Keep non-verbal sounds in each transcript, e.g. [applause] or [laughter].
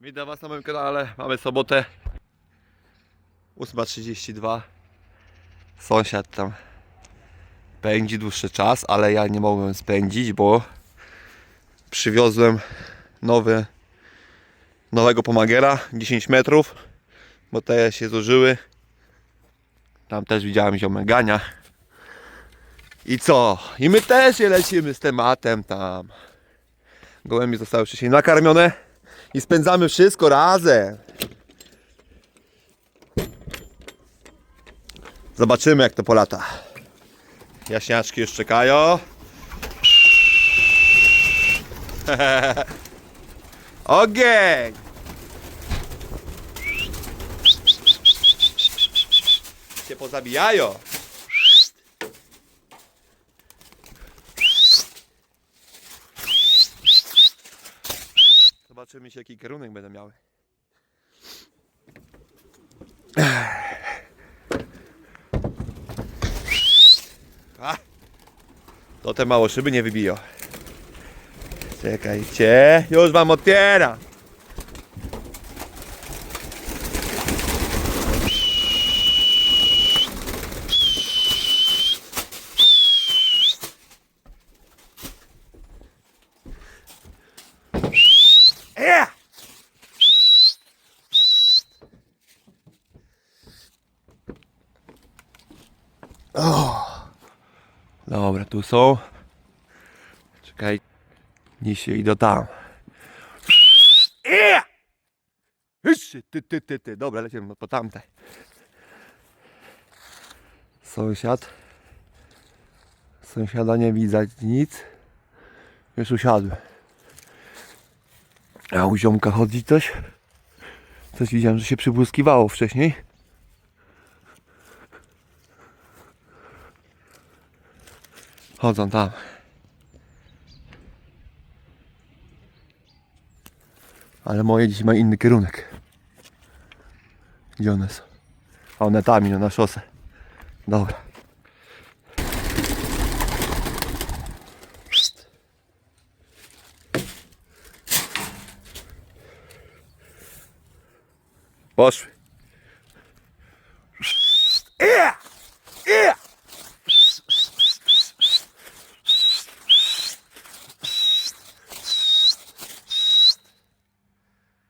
Witam Was na moim kanale. Mamy sobotę 8.32 Sąsiad tam pędzi dłuższy czas, ale ja nie mogłem spędzić, bo przywiozłem nowy nowego pomagera 10 metrów, bo te się zużyły. Tam też widziałem ziomegania. I co? I my też je lecimy z tematem tam. Gołębie zostały wcześniej nakarmione i spędzamy wszystko razem. Zobaczymy jak to polata. Jaśniaczki już czekają. [laughs] Ogień! Się pozabijają. Zobaczymy się jaki kierunek będą miały. A, to te mało szyby nie wybiją. Czekajcie, już wam otwieram. Yeah! Dobra, tu są. Czekaj. Nisie idą tam. Yeah! Hyszy, Ty, ty, ty, ty. Dobra, lecimy po tamte. Sąsiad. Sąsiada nie widać nic. Już usiadłem. A u ziomka chodzi coś? Coś widziałem, że się przybłyskiwało wcześniej. Chodzą tam. Ale moje dziś ma inny kierunek. Gdzie one są? A one tam na szosę. Dobra. Poszły.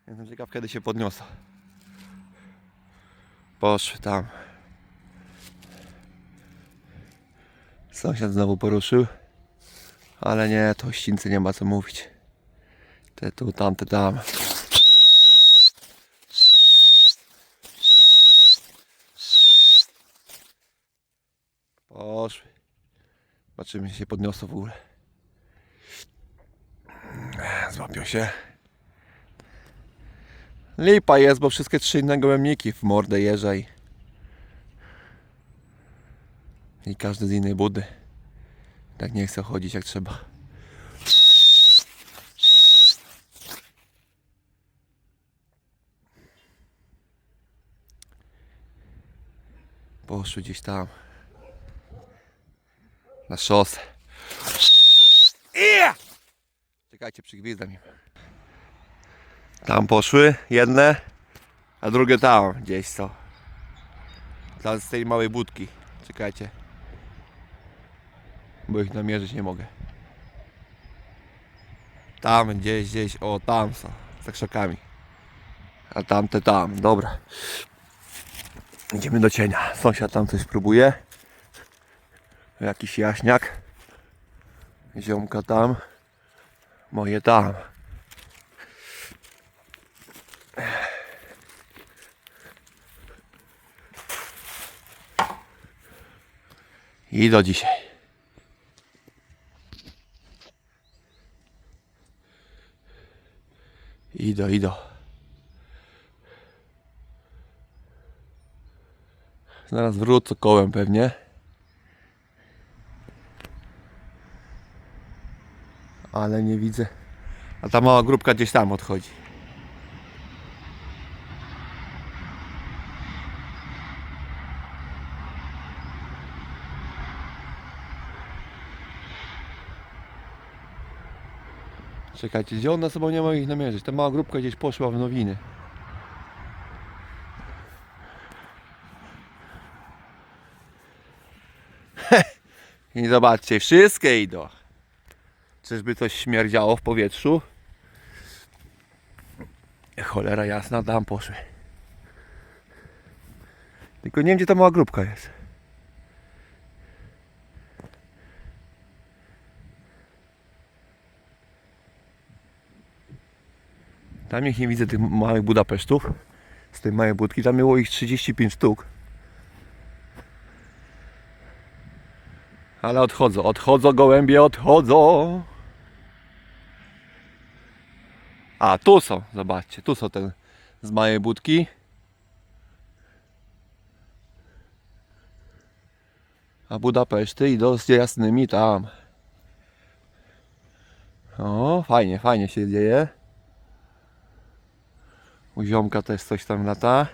Jestem ciekaw kiedy się podniosą. Poszły tam. Sąsiad znowu poruszył. Ale nie, to ścińcy nie ma co mówić. Te tu, tamte tam. Poszły. Zobaczymy, czy się podniosą w ogóle. Złapią się. Lipa jest, bo wszystkie trzy inne gołębniki w mordę jeża i... I każdy z innej budy. Tak nie chce chodzić jak trzeba. Poszły gdzieś tam. Na szosę. Czekajcie, przygwizdam im. Tam poszły jedne, a drugie tam gdzieś są. Tam z tej małej budki. Czekajcie. Bo ich namierzyć nie mogę. Tam gdzieś, gdzieś, o tam są. Za krzakami. A tamte tam, dobra. Idziemy do cienia. Sąsiad tam coś próbuje. Jakiś jaśniak. Ziomka tam. Moje tam. I do dzisiaj. Ido, ido. Zaraz wrócę kołem pewnie. Ale nie widzę. A ta mała grupka gdzieś tam odchodzi. Czekajcie, gdzie one sobą nie mogą ich namierzyć? Ta mała grupka gdzieś poszła w nowiny. [laughs] I zobaczcie, wszystkie idą. Czyżby coś śmierdziało w powietrzu? Cholera jasna, tam poszły. Tylko nie wiem, gdzie ta mała grupka jest. Tam ich nie widzę, tych małych Budapesztów. Z tej małej budki, tam było ich 35 sztuk. Ale odchodzą, odchodzą gołębie, odchodzą. A, tu są, zobaczcie, tu są ten z małej budki. A Budapeszty idą z jasnymi tam. O, fajnie, fajnie się dzieje. U ziomka też coś tam lata.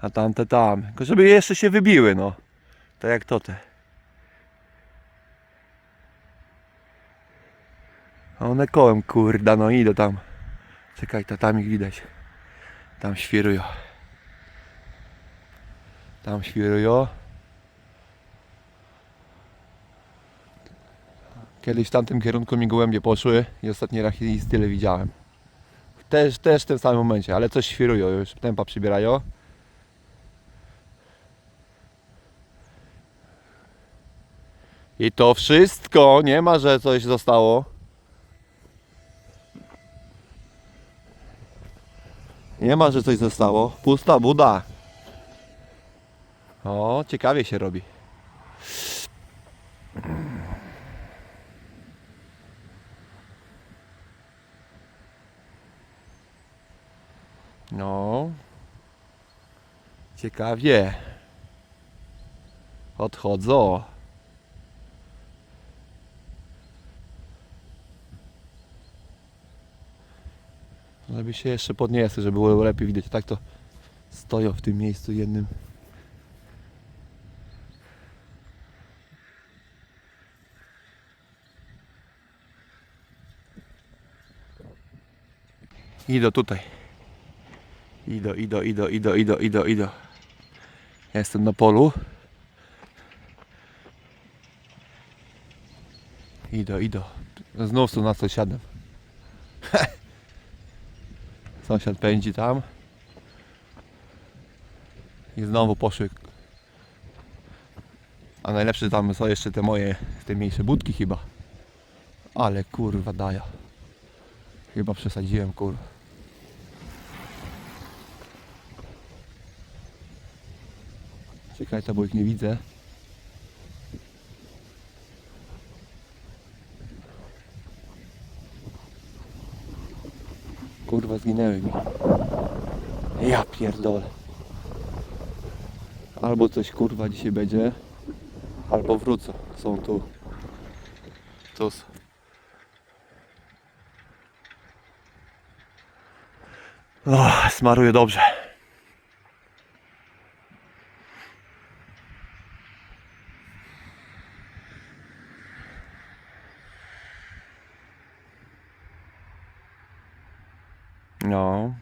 A tamte tam. Tylko żeby jeszcze się wybiły, no. Tak jak to te. One kołem, kurda, no idę tam. Czekaj, to tam ich widać. Tam świrują. Tam świrują. Kiedyś w tamtym kierunku mi gołębie poszły i ostatni raz ich tyle widziałem. Też, też w tym samym momencie, ale coś świrują, już tempa przybierają. I to wszystko, nie ma, że coś zostało. Nie ma, że coś zostało. Pusta buda. O, ciekawie się robi. No. Ciekawie. Odchodzą. Żeby się jeszcze podniesły, żeby było lepiej widać. Tak to stoją w tym miejscu jednym. Idą tutaj. Idą, idą, idą, idą, idą, idą, idą. Ja jestem na polu. Idą, idą. Znów tu nad sąsiadem. [laughs] Sąsiad pędzi tam. I znowu poszły. A najlepsze tam są jeszcze te moje, te mniejsze budki chyba. Ale kurwa daja. Chyba przesadziłem kurwa. Czekaj, to bo ich nie widzę. Kurwa, zginęły mi. Ja pierdolę. Albo coś kurwa dzisiaj będzie, albo wrócą. Są tu. Tu są. O, smaruje dobrze. No.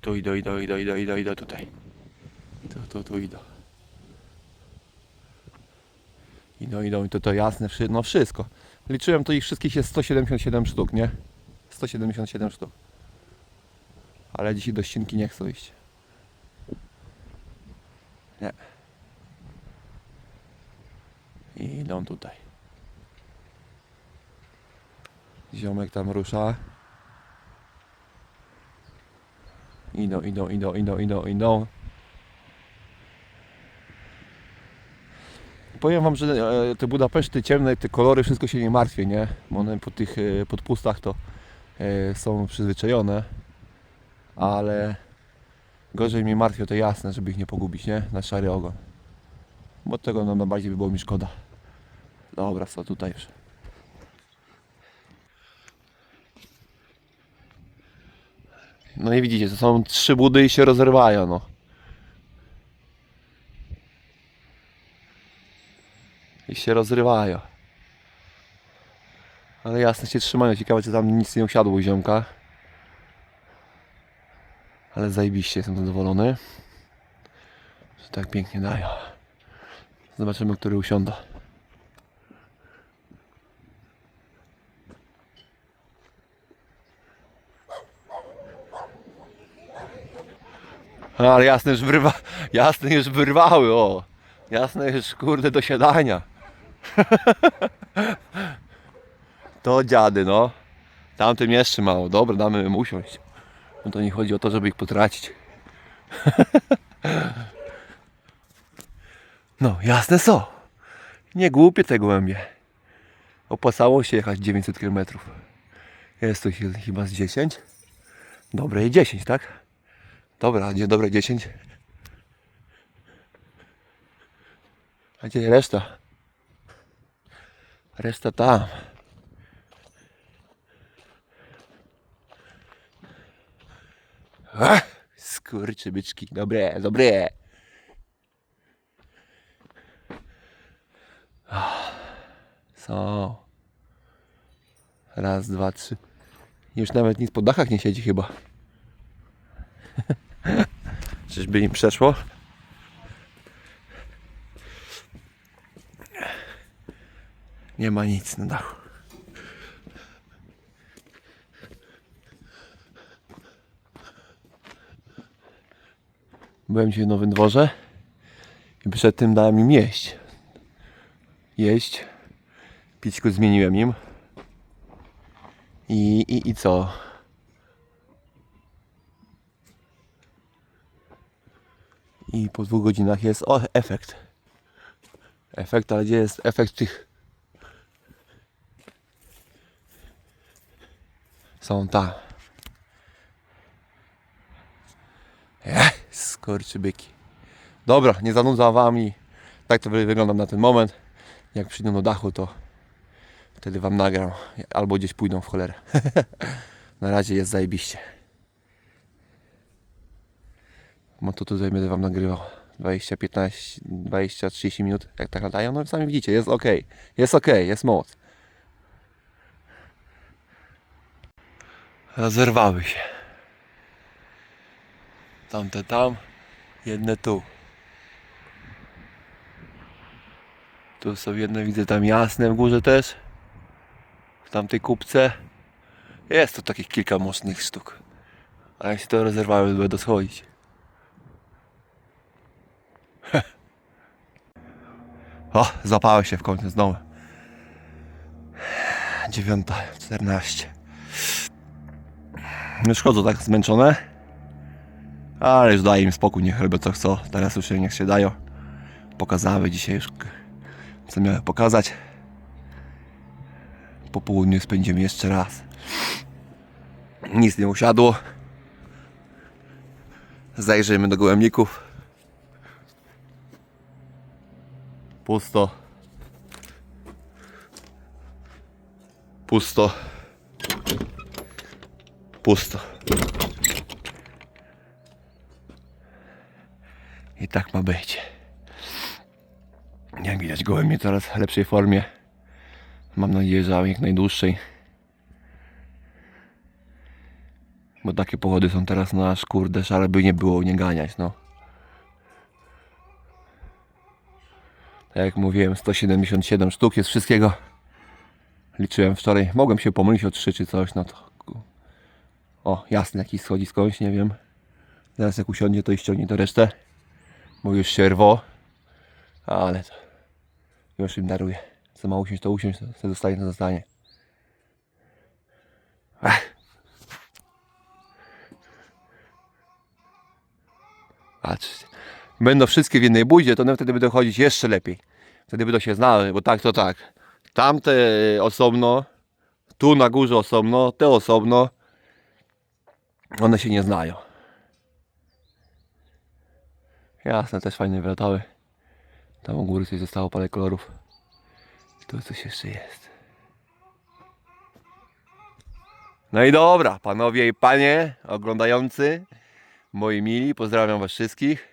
Tu idą, idą, idą, idą, idą, idą tutaj. Tu, tu, tu idą. Idą, i to, to jasne, no wszystko. Liczyłem, to ich wszystkich jest 177 sztuk, nie? 177 sztuk. Ale dzisiaj do ścinki nie chcą iść. Nie. I idą tutaj. Ziomek tam rusza. Idą, idą, idą, idą, idą, idą. Powiem wam, że e, te Budapeszty ciemne, te kolory, wszystko się nie martwię, nie? Bo one po tych e, podpustach to e, są przyzwyczajone. Ale Gorzej mnie martwią te jasne, żeby ich nie pogubić, nie? Na szary ogon. Bo tego no, najbardziej by było mi szkoda. Dobra, co tutaj już. No i widzicie, to są trzy budy i się rozrywają, no. I się rozrywają. Ale jasne się trzymają. Ciekawe, czy tam nic nie usiadło ziomka. Ale zajebiście jestem zadowolony. Że tak pięknie dają. Zobaczymy, który usiąda. Ale jasne już wyrwa, jasne już wyrwały, o. Jasne już kurde do siadania. [laughs] To dziady, no. Tamtym jeszcze mało. Dobra, damy im usiąść. No to nie chodzi o to, żeby ich potracić. [laughs] No, jasne są. Nie głupie te gołębie. Opłacało się jechać 900 km. Jest to ch- chyba z 10. Dobre 10, tak? Dobra, gdzie dobre 10? A gdzie reszta? Reszta tam. Ach, skurczy byczki. Dobre, dobre. Są. Raz, dwa, trzy. Już nawet nic po dachach nie siedzi chyba. [laughs] Czyżby im przeszło? Nie ma nic na dachu. Byłem dzisiaj w Nowym Dworze i przed tym dałem im jeść. Jeść. Pićku zmieniłem im. I, i, i co? I po dwóch godzinach jest o, efekt. Efekt, ale gdzie jest efekt tych? Są tam. Ech, skorczybyki. Dobra, nie zanudzam wami. Tak to wygląda na ten moment. Jak przyjdą do dachu, to wtedy wam nagram. Albo gdzieś pójdą w cholerę. [laughs] na razie jest zajebiście. No to tutaj będę wam nagrywał 20, 15, 20, 30 minut. Jak tak latają, no sami widzicie, jest ok. Jest ok, jest moc. Rozerwały się. Tamte tam, jedne tu. Tu są jedne, widzę tam jasne w górze też. W tamtej kupce. Jest tu takich kilka mocnych sztuk. A jak się to rozerwały, to będą schodzić. [laughs] O, zapały się w końcu znowu. Dziewiąta, czternaście. Już chodzą tak zmęczone. Ale już daję im spokój, niech robią co chcą. Teraz już niech się dają. Pokazały dzisiaj już co miałem pokazać. Po południu spędzimy jeszcze raz. Nic nie usiadło. Zajrzyjmy do gołębników. Pusto. Pusto. Pusto. I tak ma być. Jak widać, gołębie coraz w lepszej formie. Mam nadzieję, że jak najdłuższej. Bo takie powody są teraz, aż kurde, szale by nie było nie ganiać, no. Tak jak mówiłem, 177 sztuk jest wszystkiego. Liczyłem wczoraj. Mogłem się pomylić o 3 czy coś, no to. O, jasne, jakiś schodzi skądś, nie wiem. Zaraz jak usiądzie, to i ściągnie to resztę. Bo już się rwo. Ale to. Już im daruję. Co ma usiąść, to usiąść, to co zostanie, to zostanie. Ech. Patrzcie. Będą wszystkie w jednej budzie, to one wtedy będą chodzić jeszcze lepiej. Wtedy będą się znały, bo tak to tak. Tamte osobno, tu na górze osobno, te osobno. One się nie znają. Jasne, też fajne wylatały. Tam u góry coś zostało parę kolorów. Tu coś jeszcze jest. No i dobra, panowie i panie oglądający, moi mili, pozdrawiam was wszystkich.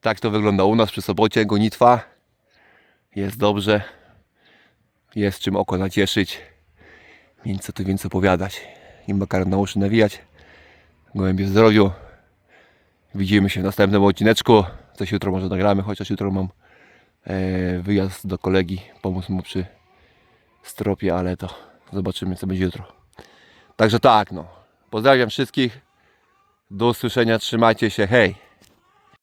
Tak to wygląda u nas przy sobocie, gonitwa. Jest dobrze. Jest czym oko nacieszyć. Więc co tu więcej opowiadać. I makaron na uszy nawijać. Gołębie w zdrowiu. Widzimy się w następnym odcineczku. Coś jutro może nagramy, chociaż jutro mam e, wyjazd do kolegi. Pomóc mu przy stropie, ale to zobaczymy co będzie jutro. Także tak, no. Pozdrawiam wszystkich. Do usłyszenia, trzymajcie się, hej!